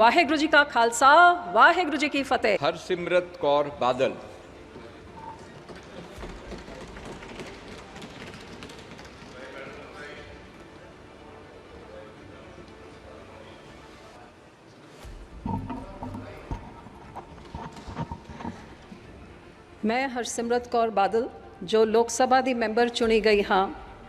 ਵਾਹਿਗੁਰੂ ਜੀ ਕਾ ਖਾਲਸਾ ਵਾਹਿਗੁਰੂ ਜੀ ਕੀ ਫਤਿਹ ਹਰਸਿਮਰਤ ਕੌਰ ਬਾਦਲ ਮੈਂ ਹਰਸਿਮਰਤ ਕੌਰ ਬਾਦਲ ਜੋ ਲੋਕ ਸਭਾ ਦੀ ਮੈਂਬਰ ਚੁਣੀ ਗਈ ਹਾਂ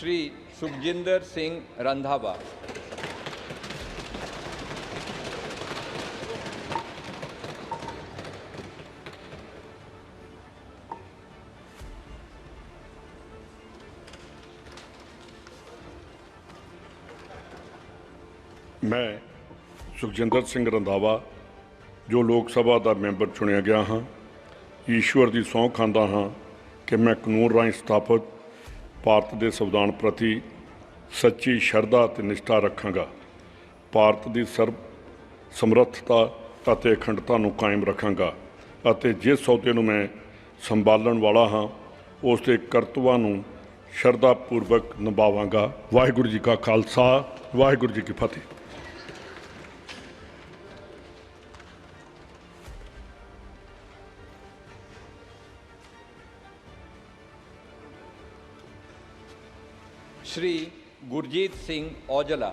ਸ਼੍ਰੀ ਸੁਖਜਿੰਦਰ ਸਿੰਘ ਰੰਧਾਵਾ ਮੈਂ ਸੁਖਜਿੰਦਰ ਸਿੰਘ ਰੰਧਾਵਾ ਜੋ ਲੋਕ ਸਭਾ ਦਾ ਮੈਂਬਰ ਚੁਣਿਆ ਗਿਆ ਹਾਂ ਈਸ਼ਵਰ ਦੀ ਸੌਂ ਖਾਂਦਾ ਹਾਂ ਕਿ ਮੈਂ ਕਾਨੂੰਨ ਰਾਹੀਂ ਸਥਾਪਿਤ ਭਾਰਤ ਦੇ ਸੰਵਿਧਾਨ ਪ੍ਰਤੀ ਸੱਚੀ ਸ਼ਰਧਾ ਅਤੇ ਨਿਸ਼ਠਾ ਰੱਖਾਂਗਾ। ਭਾਰਤ ਦੀ ਸਰਬ ਸਮਰੱਥਤਾ ਅਤੇ ਅਖੰਡਤਾ ਨੂੰ ਕਾਇਮ ਰੱਖਾਂਗਾ ਅਤੇ ਜਿਸ ਅਹੁਦੇ ਨੂੰ ਮੈਂ ਸੰਭਾਲਣ ਵਾਲਾ ਹਾਂ, ਉਸ ਦੇ ਕਰਤੱਵਾਂ ਨੂੰ ਸ਼ਰਧਾ ਪੂਰਵਕ ਨਿਭਾਵਾਂਗਾ। ਵਾਹਿਗੁਰੂ ਜੀ ਕਾ ਖਾਲਸਾ, ਵਾਹਿਗੁਰੂ ਜੀ ਕੀ ਫਤਿਹ। ਸ਼੍ਰੀ Gurjeet Singh Aujla.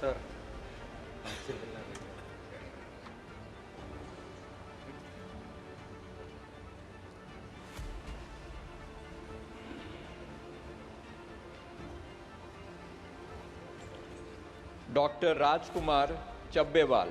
Sir doctor Rajkumar Chabbewal.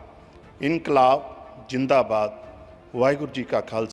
ਇਨਕਲਾਬ ਜਿੰਦਾਬਾਦ। ਵਾਹਿਗੁਰੂ ਜੀ ਕਾ ਖਾਲਸਾ।